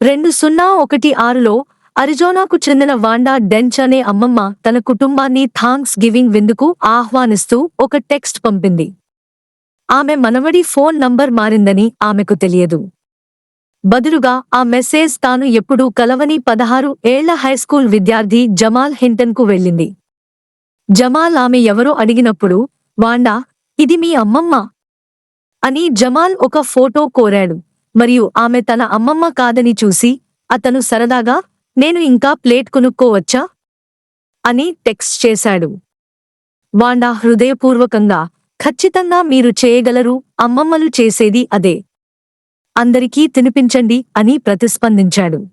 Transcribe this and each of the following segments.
రెండు సున్నా ఒకటి ఆరులో అరిజోనాకు చెందిన వాండా డెంచ్ అనే అమ్మమ్మ తన కుటుంబాన్ని థాంక్స్ గివింగ్ విందుకు ఆహ్వానిస్తూ ఒక టెక్స్ట్ పంపింది. ఆమె మనవడి ఫోన్ నంబర్ మారిందని ఆమెకు తెలియదు. బదులుగా ఆ మెసేజ్ తాను ఎప్పుడూ కలవని పదహారు ఏళ్ళ హైస్కూల్ విద్యార్థి జమాల్ హింటన్కు వెళ్ళింది. జమాల్ ఆమె ఎవరో అడిగినప్పుడు వాండా ఇది మీ అమ్మమ్మ అని జమాల్ ఒక ఫోటో కోరాడు. మరియు ఆమె తన అమ్మమ్మ కాదని చూసి అతను సరదాగా నేను ఇంకా ప్లేట్ కొనుక్కోవచ్చా అని టెక్స్ట్ చేశాడు. వాండా హృదయపూర్వకంగా ఖచ్చితంగా మీరు చేయగలరు అమ్మమ్మలు చేసేది అదే. అందరికీ తినిపించండి అని ప్రతిస్పందించాడు.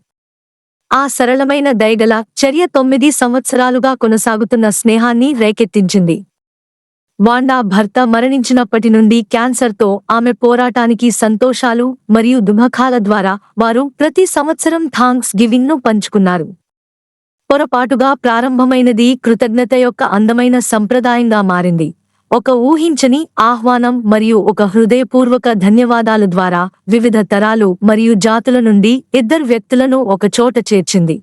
ఆ సరళమైన దయగల చర్య తొమ్మిది సంవత్సరాలుగా కొనసాగుతున్న స్నేహాన్ని రేకెత్తించింది. వాండా భర్త మరణించినప్పటి నుండి క్యాన్సర్తో ఆమె పోరాటానికి సంతోషాలు మరియు దుమఖాల ద్వారా వారు ప్రతి సంవత్సరం థాంక్స్ గివింగ్ను పంచుకున్నారు. పొరపాటుగా ప్రారంభమైనది కృతజ్ఞత యొక్క అందమైన సంప్రదాయంగా మారింది. ఒక ఊహించని ఆహ్వానం మరియు ఒక హృదయపూర్వక ధన్యవాదాల ద్వారా వివిధ తరాలు మరియు జాతుల నుండి ఇద్దరు వ్యక్తులను ఒకచోట చేర్చింది.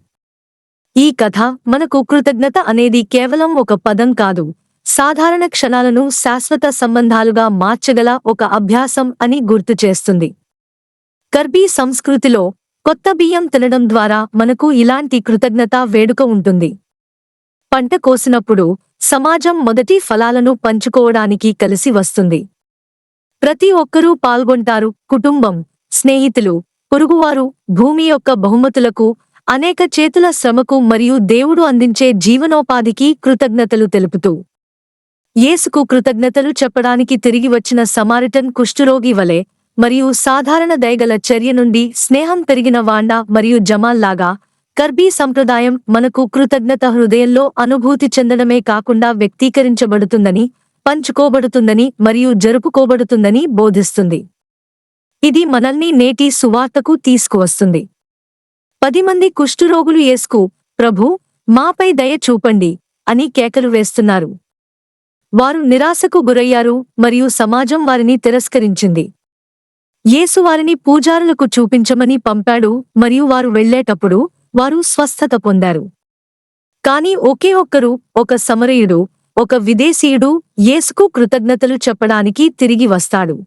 ఈ కథ మనకు కృతజ్ఞత అనేది కేవలం ఒక పదం కాదు. సాధారణ క్షణాలను శాశ్వత సంబంధాలుగా మార్చగల ఒక అభ్యాసం అని గుర్తు చేస్తుంది. కర్బీ సంస్కృతిలో కొత్త బియ్యం తినడం ద్వారా మనకు ఇలాంటి కృతజ్ఞత వేడుక ఉంటుంది. పంట కోసినప్పుడు సమాజం మొదటి ఫలాలను పంచుకోవడానికి కలిసి వస్తుంది. ప్రతి ఒక్కరూ పాల్గొంటారు కుటుంబం స్నేహితులు పొరుగువారు భూమి యొక్క బహుమతులకు అనేక చేతుల శ్రమకు మరియు దేవుడు అందించే జీవనోపాధికి కృతజ్ఞతలు తెలుపుతూ యేసుకు కృతజ్ఞతలు చెప్పడానికి తిరిగి వచ్చిన సమారిటన్ కుష్ఠురోగి వలె మరియు సాధారణ దయగల చర్య నుండి స్నేహం పెరిగిన వాండా మరియు జమాల్ లాగా కర్బీ సంప్రదాయం మనకు కృతజ్ఞత హృదయంలో అనుభూతి చెందడమే కాకుండా వ్యక్తీకరించబడుతుందని పంచుకోబడుతుందని మరియు జరుపుకోబడుతుందని బోధిస్తుంది. ఇది మనల్ని నేటి సువార్తకు తీసుకువస్తుంది. పది మంది కుష్ఠురోగులు యేసుకు ప్రభు మాపై దయ చూపండి అని కేకలు వేస్తున్నారు. వారు నిరాశకు గురయ్యారు మరియు సమాజం వారిని తిరస్కరించింది. యేసు వారిని పూజారులకు చూపించమని పంపాడు మరియు వారు వెళ్ళేటప్పుడు వారు స్వస్థత పొందారు. కాని ఒకే ఒక్కరు ఒక సమరయుడు ఒక విదేశీయుడు యేసుకు కృతజ్ఞతలు చెప్పడానికి తిరిగి వస్తాడు.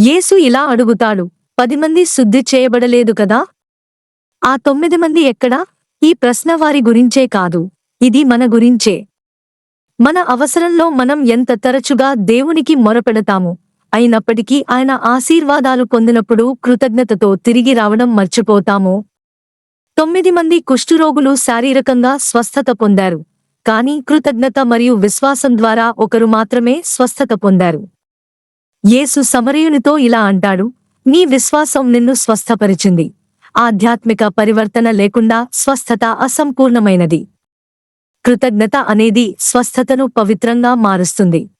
యేసు ఇలా అడుగుతాడు పది మంది శుద్ధి చేయబడలేదు కదా? ఆ తొమ్మిది మంది ఎక్కడా? ఈ ప్రశ్న వారి గురించే కాదు ఇది మన గురించే. మన అవసరంలో మనం ఎంత తరచుగా దేవునికి మొరపెడతాము అయినప్పటికీ ఆయన ఆశీర్వాదాలు పొందినప్పుడు కృతజ్ఞతతో తిరిగి రావడం మర్చిపోతాము. తొమ్మిది మంది కుష్ఠురోగులు శారీరకంగా స్వస్థత పొందారు కానీ కృతజ్ఞత మరియు విశ్వాసం ద్వారా ఒకరు మాత్రమే స్వస్థత పొందారు. యేసు సమరయునితో ఇలా అంటాడు నీ విశ్వాసం నిన్ను స్వస్థపరిచింది. ఆధ్యాత్మిక పరివర్తన లేకుండా స్వస్థత అసంపూర్ణమైనది. కృతజ్ఞత అనేది స్వస్థతను పవిత్రంగా మారుస్తుంది.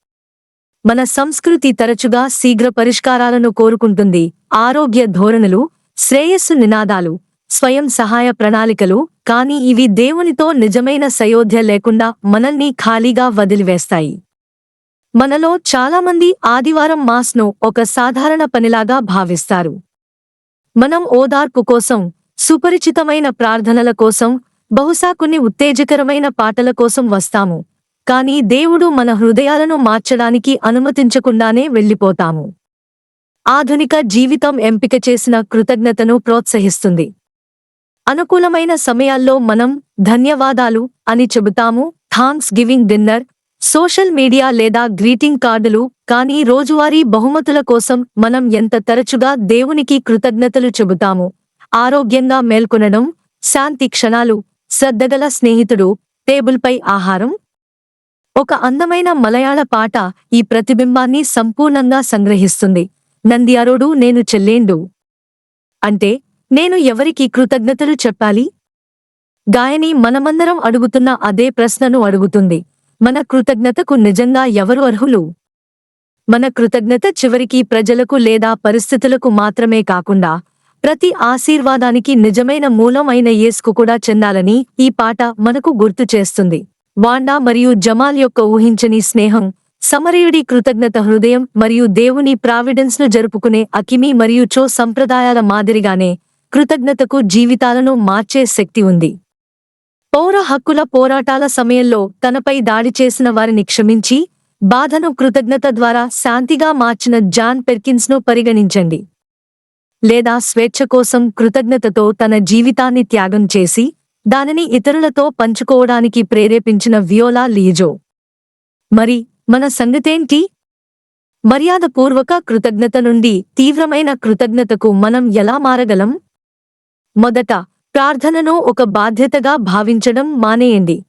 మన సంస్కృతి తరచుగా శీఘ్ర పరిష్కారాలను కోరుకుంటుంది. ఆరోగ్య ధోరణులు శ్రేయస్సు నినాదాలు స్వయం సహాయ ప్రణాళికలు కానీ ఇవి దేవునితో నిజమైన సయోధ్య లేకుండా మనల్ని ఖాళీగా వదిలివేస్తాయి. మనలో చాలామంది ఆదివారం మాస్ను ఒక సాధారణ పనిలాగా భావిస్తారు. మనం ఓదార్పు కోసం సుపరిచితమైన ప్రార్థనల కోసం బహుశా కొన్ని ఉత్తేజకరమైన పాటల కోసం వస్తాము. కాని దేవుడు మన హృదయాలను మార్చడానికి అనుమతించకుండానే వెళ్ళిపోతాము. ఆధునిక జీవితం ఎంపిక చేసిన కృతజ్ఞతను ప్రోత్సహిస్తుంది. అనుకూలమైన సమయాల్లో మనం ధన్యవాదాలు అని చెబుతాము. Thanks giving dinner social media లేదా గ్రీటింగ్ కార్డులు కానీ రోజువారీ బహుమతుల కోసం మనం ఎంత తరచుగా దేవునికి కృతజ్ఞతలు చెబుతాము. ఆరోగ్యంగా మేల్కొనడం శాంతి క్షణాలు శ్రద్ధగల స్నేహితుడు టేబుల్పై ఆహారం. ఒక అందమైన మలయాళ పాట ఈ ప్రతిబింబాన్ని సంపూర్ణంగా సంగ్రహిస్తుంది. నందియారోడు నేను చెల్లేండు. అంటే నేను ఎవరికి కృతజ్ఞతలు చెప్పాలి? గాయని మనమందరం అడుగుతున్న అదే ప్రశ్నను అడుగుతుంది. మన కృతజ్ఞతకు నిజంగా ఎవరు అర్హులు? మన కృతజ్ఞత చివరికి ప్రజలకు లేదా పరిస్థితులకు మాత్రమే కాకుండా ప్రతి ఆశీర్వాదానికి నిజమైన మూలం అయిన యేసుకు కూడా చెందాలని ఈ పాట మనకు గుర్తు చేస్తుంది. వాండా మరియు జమాల్ యొక్క ఊహించని స్నేహం సమరయుడి కృతజ్ఞత హృదయం మరియు దేవుని ప్రావిడెన్స్ను జరుపుకునే అకిమి మరియు చో సంప్రదాయాల మాదిరిగానే కృతజ్ఞతకు జీవితాలను మార్చే శక్తి ఉంది. పౌర హక్కుల పోరాటాల సమయంలో తనపై దాడి చేసిన వారిని క్షమించి బాధను కృతజ్ఞత ద్వారా శాంతిగా మార్చిన జాన్ పెర్కిన్స్ను పరిగణించండి. లేదా స్వేచ్ఛ కోసం కృతజ్ఞతతో తన జీవితాన్ని త్యాగం చేసి దానిని ఇతరులతో పంచుకోవడానికి ప్రేరేపించిన వియోలా లీజో మరి మన సంగతేంటి? మర్యాదపూర్వక కృతజ్ఞత నుండి తీవ్రమైన కృతజ్ఞతకు మనం ఎలా మారగలం? మొదట ప్రార్థనను ఒక బాధ్యతగా భావించడం మానేయండి.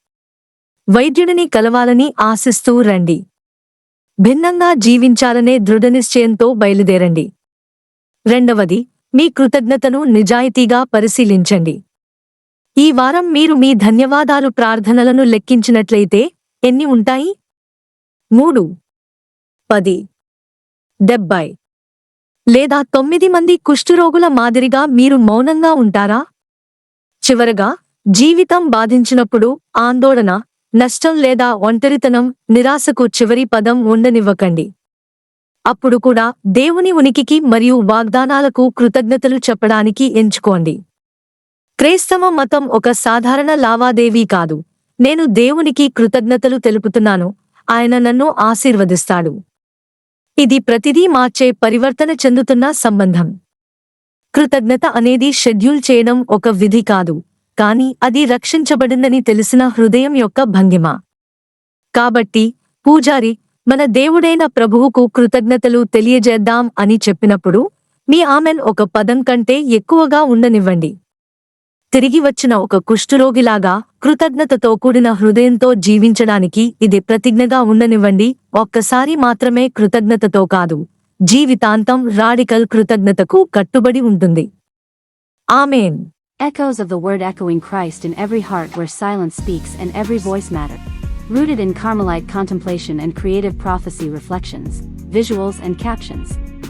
వైద్యుడిని కలవాలని ఆశిస్తూ రండి. భిన్నంగా జీవించాలనే దృఢనిశ్చయంతో బయలుదేరండి. రెండవది మీ కృతజ్ఞతను నిజాయితీగా పరిశీలించండి. ఈ వారం మీరు మీ ధన్యవాదాలు ప్రార్థనలను లెక్కించినట్లయితే ఎన్ని ఉంటాయి? మూడు పది డెబ్బై లేదా తొమ్మిది మంది కుష్ఠరోగుల మాదిరిగా మీరు మౌనంగా ఉంటారా? చివరగా జీవితం బాధించినప్పుడు ఆందోళన నష్టం లేదా ఒంటరితనం నిరాశకు చివరి పదం ఉండనివ్వకండి. అప్పుడు కూడా దేవుని ఉనికికి మరియు వాగ్దానాలకు కృతజ్ఞతలు చెప్పడానికి ఎంచుకోండి. క్రైస్తవ మతం ఒక సాధారణ లావాదేవీ కాదు. నేను దేవునికి కృతజ్ఞతలు తెలుపుతున్నాను. ఆయన నన్ను ఆశీర్వదిస్తాడు. ఇది ప్రతిదీ మార్చే పరివర్తన చెందుతున్న సంబంధం. కృతజ్ఞత అనేది షెడ్యూల్ చేయడం ఒక విధి కాదు. కాని అది రక్షించబడిందని తెలిసిన హృదయం యొక్క భంగిమ. కాబట్టి పూజారి మన దేవుడైన ప్రభువుకు కృతజ్ఞతలు తెలియజేద్దాం అని చెప్పినప్పుడు మీ ఆమెన్ ఒక పదం కంటే ఎక్కువగా ఉండనివ్వండి. తిరిగి వచ్చిన ఒక కుష్ఠురోగిలాగా కృతజ్ఞతతో కూడిన హృదయంతో జీవించడానికి ఇది ప్రతిజ్ఞగా ఉండనివ్వండి. ఒక్కసారి మాత్రమే కృతజ్ఞతతో కాదు జీవితాంతం రాడికల్ కృతజ్ఞతకు కట్టుబడి ఉంటుంది. Amen. Echoes of the word echoing Christ in every heart where silence speaks and every voice matters. Rooted in Carmelite contemplation and creative prophecy reflections, visuals and captions.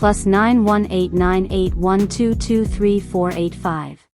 plus 918981223485.